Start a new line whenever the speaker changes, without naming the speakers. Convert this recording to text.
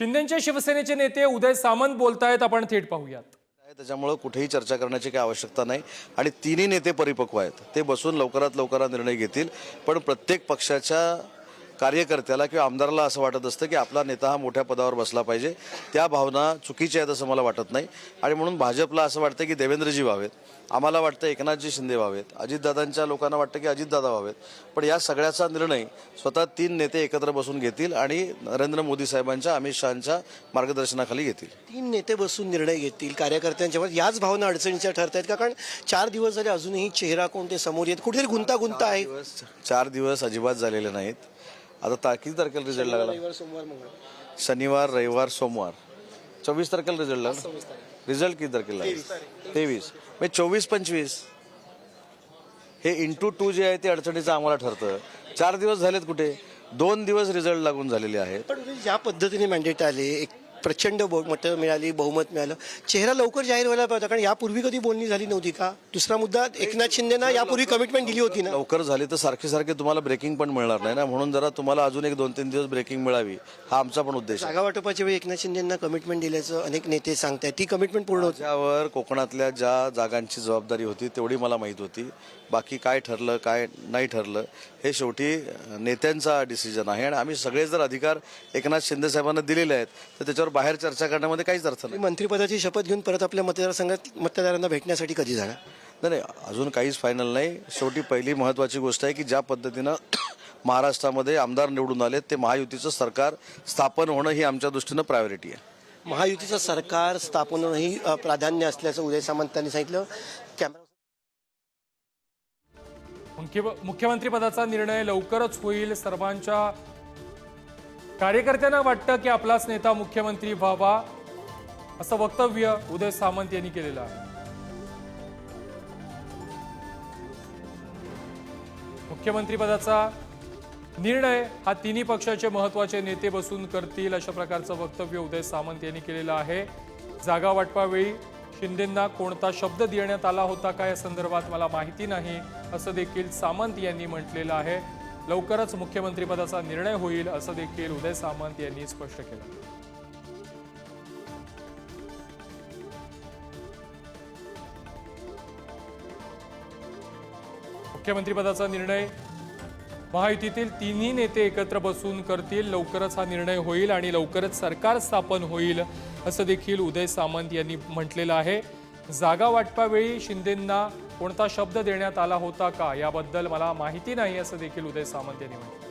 शिंदेचे शिवसेनेचे नेते उदय सामंत बोलतायत आपण थेट पाहूयात.
आहे त्याच्यामुळं कुठेही चर्चा करण्याची काही आवश्यकता नाही. आणि तिन्ही नेते परिपक्व आहेत. ते बसून लवकरात लवकर निर्णय घेतील. पण प्रत्येक पक्षाच्या कार्यकर्त्याला किंवा आमदाराला असं वाटत असतं की आपला नेता हा मोठ्या पदावर बसला पाहिजे. त्या भावना चुकीच्या आहेत असं मला वाटत नाही. आणि म्हणून भाजपला असं वाटतं की देवेंद्रजी व्हावेत. आम्हाला वाटतं एकनाथजी शिंदे व्हावेत. अजितदादांच्या लोकांना वाटतं की अजितदादा व्हावेत. पण या सगळ्याचा निर्णय स्वतः तीन नेते एकत्र बसून घेतील आणि नरेंद्र मोदी साहेबांच्या अमित शहाच्या मार्गदर्शनाखाली घेतील.
तीन नेते बसून निर्णय घेतील कार्यकर्त्यांच्या याच भावना अडचणीच्या ठरत आहेत का? कारण चार दिवस झाले अजूनही चेहरा कोणते समोर येत? कुठेतरी गुंतागुंत आहे.
चार दिवस अजिबात झालेले नाहीत. आता ता किती तारखेला रिझल्ट लागला. शनिवार रविवार सोमवार. चोवीस तारखेला रिझल्ट लागला. रिझल्ट किती तारखेला लागला? तेवीस. म्हणजे चोवीस पंचवीस. हे इंटू टू जे आहे ते अडचणीचं आम्हाला ठरतं. चार दिवस झालेत कुठे? दोन दिवस रिझल्ट लागून झालेले आहेत.
पण ज्या पद्धतीने मॅन्डेट आले एक प्रचंड बहुमत मिळाली बहुमत मिळालं. चेहरा लवकर जाहीर व्हायला पाहिजे कारण यापूर्वी कधी बोलणी झाली नव्हती का? दुसरा मुद्दा एकनाथ शिंदेना यापूर्वी कमिटमेंट दिली होती ना?
लवकर झाली तर सारखे सारखे तुम्हाला ब्रेकिंग पण मिळणार नाही ना? म्हणून जरा तुम्हाला अजून एक दोन तीन दिवस ब्रेकिंग मिळावी. हा आमचा पण उद्देश
जागा वाटपाच्या वेळी एकनाथ शिंदेना कमिटमेंट दिल्याचं अनेक नेते सांगतायत. ती कमिटमेंट पूर्ण होती.
त्यावर कोकणातल्या ज्या जागांची जबाबदारी होती तेवढी मला माहीत होती. बाकी काय ठरलं काय नाही ठरलं हे शेवटी नेत्यांचा डिसिजन आहे. आणि आम्ही सगळे जर अधिकार एकनाथ शिंदे साहेबांना दिलेले आहेत तर त्याच्यावर बाहेर चर्चा करण्यामध्ये काहीच अर्थ नाही.
मंत्रिपदाची शपथ घेऊन परत आपल्या मतदारसंघात मतदारांना भेटण्यासाठी कधी जाणार?
नाही नाही अजून काहीच फायनल नाही. शेवटी पहिली महत्त्वाची गोष्ट आहे की ज्या पद्धतीनं महाराष्ट्रामध्ये आमदार निवडून आले ते महायुतीचं सरकार स्थापन होणं ही आमच्या दृष्टीनं प्रायोरिटी आहे.
महायुतीचं सरकार स्थापन होणं ही प्राधान्य असल्याचं उदय सामंतांनी सांगितलं. कॅमेरा
मुख्य मुख्यमंत्रीपदाचा निर्णय लवकरच होईल. सर्वांच्या कार्यकर्त्यांना वाटतं की आपलाच नेता मुख्यमंत्री व्हावा असं वक्तव्य उदय सामंत यांनी केलेलं आहे. मुख्यमंत्रीपदाचा निर्णय हा तिन्ही पक्षाचे महत्त्वाचे नेते बसून करतील अशा प्रकारचं वक्तव्य उदय सामंत यांनी केलेलं आहे. जागा वाटपावेळी शिंदेंना कोणता शब्द देण्यात आला होता का या संदर्भात मला माहिती नाही असं देखील सामंत यांनी म्हटलेलं आहे. लवकरच मुख्यमंत्रीपदाचा निर्णय होईल असं देखील उदय सामंत यांनी स्पष्ट केलं. मुख्यमंत्रीपदाचा निर्णय महायुतीतील तिन्ही नेते एकत्र बसून करतील लवकरच हा निर्णय होईल आणि लवकरच सरकार स्थापन होईल असं देखील उदय सामंत यांनी म्हटलेलं आहे. जागा वाटपावेळी शिंदेंना कोणता शब्द देण्यात आला होता का? याबद्दल मला माहिती नाही असं देखील उदय सामंत यांनी म्हटलं.